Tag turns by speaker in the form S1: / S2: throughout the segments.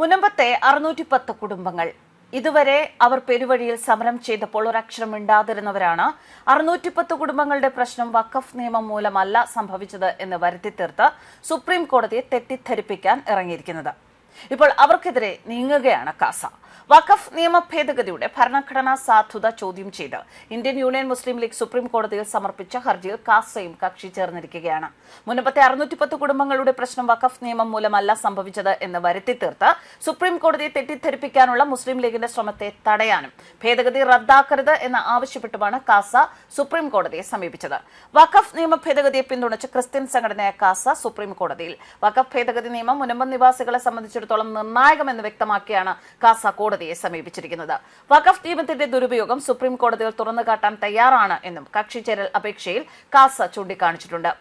S1: മുനമ്പത്തെ അറുന്നൂറ്റി പത്ത് കുടുംബങ്ങൾ. ഇതുവരെ അവർ പെരുവഴിയിൽ സമരം ചെയ്തപ്പോൾ ഒരക്ഷരം മിണ്ടാതിരുന്നവരാണ്. അറുന്നൂറ്റിപ്പത്ത് കുടുംബങ്ങളുടെ പ്രശ്നം വഖഫ് നിയമം മൂലമല്ല സംഭവിച്ചത് എന്ന് വരുത്തി തീർത്ത് സുപ്രീം കോടതിയെ തെറ്റിദ്ധരിപ്പിക്കാൻ ഇറങ്ങിയിരിക്കുന്നത്. ഇപ്പോൾ അവർക്കെതിരെ നീങ്ങുകയാണ് കാസ. വഖഫ് നിയമ ഭേദഗതിയുടെ ഭരണഘടനാ സാധുത ചോദ്യം ചെയ്ത് Indian union Muslim league supreme കോടതിയിൽ സമർപ്പിച്ച ഹർജിയിൽ കാസയും കക്ഷി ചേർന്നിരിക്കുകയാണ്. മുൻപത്തെ അറുന്നൂറ്റിപ്പത്ത് കുടുംബങ്ങളുടെ പ്രശ്നം വഖഫ് നിയമം മൂലമല്ല സംഭവിച്ചത് എന്ന് വരുത്തി തീർത്ത് സുപ്രീം കോടതിയെ തെറ്റിദ്ധരിപ്പിക്കാനുള്ള മുസ്ലിം ലീഗിന്റെ ശ്രമത്തെ തടയാനും ഭേദഗതി റദ്ദാക്കരുത് എന്ന് ആവശ്യപ്പെട്ടുമാണ് കാസ സുപ്രീം കോടതിയെ സമീപിച്ചത്. വഖഫ് നിയമ ഭേദഗതിയെ പിന്തുണച്ച് ക്രിസ്ത്യൻ സംഘടനയായ കാസ സുപ്രീം കോടതിയിൽ വഖഫ് ഭേദഗതി നിയമം മുനമ്പം നിവാസികളെ സംബന്ധിച്ചിടത്തോളം നിർണായകമെന്ന് വ്യക്തമാക്കിയാണ് കാസ കോടതിയെ സമീപിച്ചിരിക്കുന്നത്. വഖഫ് നിയമത്തിന്റെ ദുരുപയോഗം സുപ്രീം കോടതിയിൽ തുറന്നു കാട്ടാൻ തയ്യാറാണ് എന്നും കക്ഷി ചേരൽ അപേക്ഷയിൽ കാസ ചൂണ്ടിക്കാണിച്ചിട്ടുണ്ട്.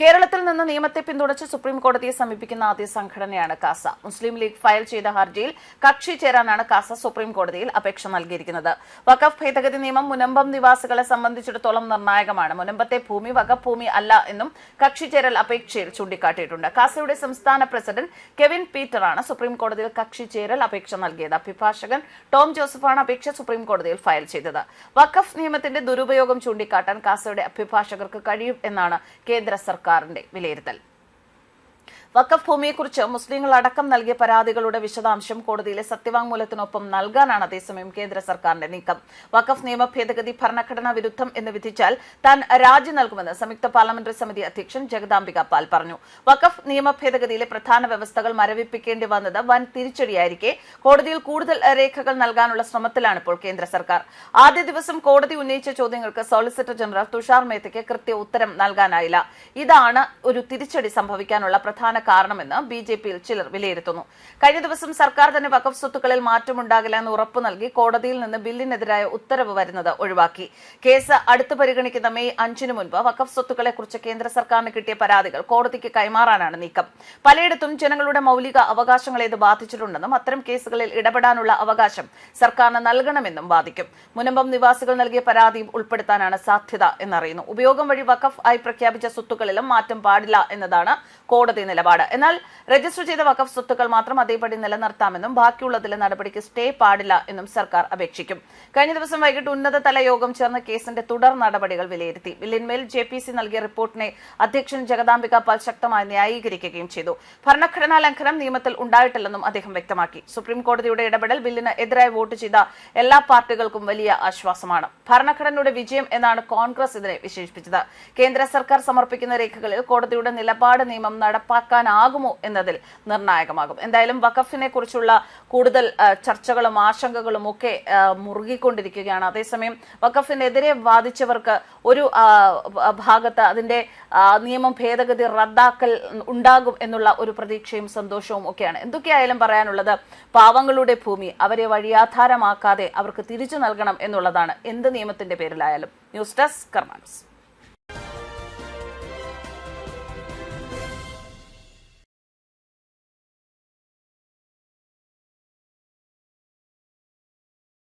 S1: കേരളത്തിൽ നിന്ന് നിയമത്തെ പിന്തുണച്ച് സുപ്രീം കോടതിയെ സമീപിക്കുന്ന ആദ്യ സംഘടനയാണ് കാസ. മുസ്ലിം ലീഗ് ഫയൽ ചെയ്ത ഹർജിയിൽ കക്ഷി ചേരാനാണ് കാസ സുപ്രീം കോടതിയിൽ അപേക്ഷ നൽകിയിരിക്കുന്നത്. വഖഫ് ഭേദഗതി നിയമം മുനമ്പം നിവാസികളെ സംബന്ധിച്ചിടത്തോളം നിർണായകമാണ്. മുനമ്പത്തെ ഭൂമി വഖഫ് ഭൂമി അല്ല എന്നും കക്ഷി ചേരൽ അപേക്ഷയിൽ ചൂണ്ടിക്കാട്ടിയിട്ടുണ്ട്. കാസയുടെ സംസ്ഥാന പ്രസിഡന്റ് കെവിൻ പീറ്ററാണ് സുപ്രീം കോടതിയിൽ കക്ഷി ചേരൽ അപേക്ഷ നൽകിയത്. അഭിഭാഷകൻ ടോം ജോസഫാണ് അപേക്ഷ സുപ്രീം കോടതിയിൽ ഫയൽ ചെയ്തത്. വഖഫ് നിയമത്തിന്റെ ദുരുപയോഗം ചൂണ്ടിക്കാട്ടാൻ കാസയുടെ അഭിഭാഷകർക്ക് കഴിയും എന്നാണ് കേന്ദ്ര സർക്കാരിന്റെ വിലയിരുത്തൽ. വഖഫ് ഭൂമിയെക്കുറിച്ച് മുസ്ലിങ്ങൾ അടക്കം നൽകിയ പരാതികളുടെ വിശദാംശം കോടതിയിലെ സത്യവാങ്മൂലത്തിനൊപ്പം നൽകാനാണ് അതേസമയം കേന്ദ്ര സർക്കാരിന്റെ നീക്കം. വഖഫ് നിയമ ഭേദഗതി ഭരണഘടനാ വിരുദ്ധം എന്ന് വിധിച്ചാൽ താൻ രാജി നൽകുമെന്ന് സംയുക്ത പാർലമെന്ററി സമിതി അധ്യക്ഷൻ ജഗദാംബിക പാൽ പറഞ്ഞു. വഖഫ് നിയമ ഭേദഗതിയിലെ പ്രധാന വ്യവസ്ഥകൾ മരവിപ്പിക്കേണ്ടി വന്നത് വൻ തിരിച്ചടിയായിരിക്കെ കോടതിയിൽ കൂടുതൽ രേഖകൾ നൽകാനുള്ള ശ്രമത്തിലാണ് ഇപ്പോൾ കേന്ദ്ര സർക്കാർ. ആദ്യ ദിവസം കോടതി ഉന്നയിച്ച ചോദ്യങ്ങൾക്ക് സോളിസിറ്റർ ജനറൽ തുഷാർ മേത്തയ്ക്ക് കൃത്യ ഉത്തരം നൽകാനായില്ല. ഇതാണ് ഒരു തിരിച്ചടി സംഭവിക്കാനുള്ള പ്രധാന കാരണമെന്ന് ബി ജെ പിയിൽ ചിലർ വിലയിരുത്തുന്നു. കഴിഞ്ഞ ദിവസം സർക്കാർ തന്നെ വഖഫ് സ്വത്തുക്കളിൽ മാറ്റമുണ്ടാകില്ല എന്ന് ഉറപ്പു നൽകി കോടതിയിൽ നിന്ന് ബില്ലിനെതിരായ ഉത്തരവ് വരുന്നത് ഒഴിവാക്കി. കേസ് അടുത്ത് പരിഗണിക്കുന്ന മെയ് അഞ്ചിന് മുൻപ് വഖഫ് സ്വത്തുക്കളെ കുറിച്ച് കേന്ദ്ര സർക്കാരിന് കിട്ടിയ പരാതികൾ കോടതിക്ക് കൈമാറാനാണ് നീക്കം. പലയിടത്തും ജനങ്ങളുടെ മൌലിക അവകാശങ്ങളെ ഇത് ബാധിച്ചിട്ടുണ്ടെന്നും അത്തരം കേസുകളിൽ ഇടപെടാനുള്ള അവകാശം സർക്കാരിന് നൽകണമെന്നും വാദിക്കും. മുനമ്പം നിവാസികൾ നൽകിയ പരാതിയും ഉൾപ്പെടുത്താനാണ് സാധ്യത എന്നറിയുന്നു. ഉപയോഗം വഴി വഖഫ് ആയി പ്രഖ്യാപിച്ച സ്വത്തുക്കളിലും മാറ്റം പാടില്ല എന്നതാണ് കോടതി നിലപാട്. എന്നാൽ രജിസ്റ്റർ ചെയ്ത വഖഫ് സ്വത്തുക്കൾ മാത്രം അതേപടി നിലനിർത്താമെന്നും ബാക്കിയുള്ളതിലെ നടപടിക്ക് സ്റ്റേ പാടില്ല എന്നും സർക്കാർ അപേക്ഷിക്കും. കഴിഞ്ഞ ദിവസം വൈകിട്ട് ഉന്നതതല യോഗം ചേർന്ന കേസിന്റെ തുടർ നടപടികൾ വിലയിരുത്തി. ബില്ലിന്മേൽ ജെ പി സി നൽകിയ റിപ്പോർട്ടിനെ അധ്യക്ഷൻ ജഗദാംബിക പാൽ ശക്തമായി ന്യായീകരിക്കുകയും ചെയ്തു. ഭരണഘടനാ ലംഘനം നിയമത്തിൽ ഉണ്ടായിട്ടില്ലെന്നും അദ്ദേഹം വ്യക്തമാക്കി. സുപ്രീം കോടതിയുടെ ഇടപെടൽ ബില്ലിന് എതിരായി വോട്ട് ചെയ്ത എല്ലാ പാർട്ടികൾക്കും വലിയ ആശ്വാസമാണ്. ഭരണഘടനയുടെ വിജയം എന്നാണ് കോൺഗ്രസ് ഇതിനെ വിശേഷിപ്പിച്ചത്. കേന്ദ്ര സർക്കാർ സമർപ്പിക്കുന്ന രേഖകളിൽ കോടതിയുടെ നിലപാട് നിയമം നടപ്പാക്കാനാകുമോ എന്നതിൽ നിർണായകമാകും. എന്തായാലും വഖഫിനെ കുറിച്ചുള്ള കൂടുതൽ ചർച്ചകളും ആശങ്കകളും ഒക്കെ മുറുകിക്കൊണ്ടിരിക്കുകയാണ്. അതേസമയം വഖഫിനെതിരെ വാദിച്ചവർക്ക് ഒരു ഭാഗത്ത് അതിന്റെ നിയമം ഭേദഗതി റദ്ദാക്കൽ ഉണ്ടാകും എന്നുള്ള ഒരു പ്രതീക്ഷയും സന്തോഷവും ഒക്കെയാണ്. എന്തൊക്കെയായാലും പറയാനുള്ളത് പാവങ്ങളുടെ ഭൂമി അവരെ വഴിയാധാരമാക്കാതെ അവർക്ക് തിരിച്ചു നൽകണം എന്നുള്ളതാണ്. എന്ത് നിയമത്തിന്റെ പേരിലായാലും. News desk കർമാൻസ്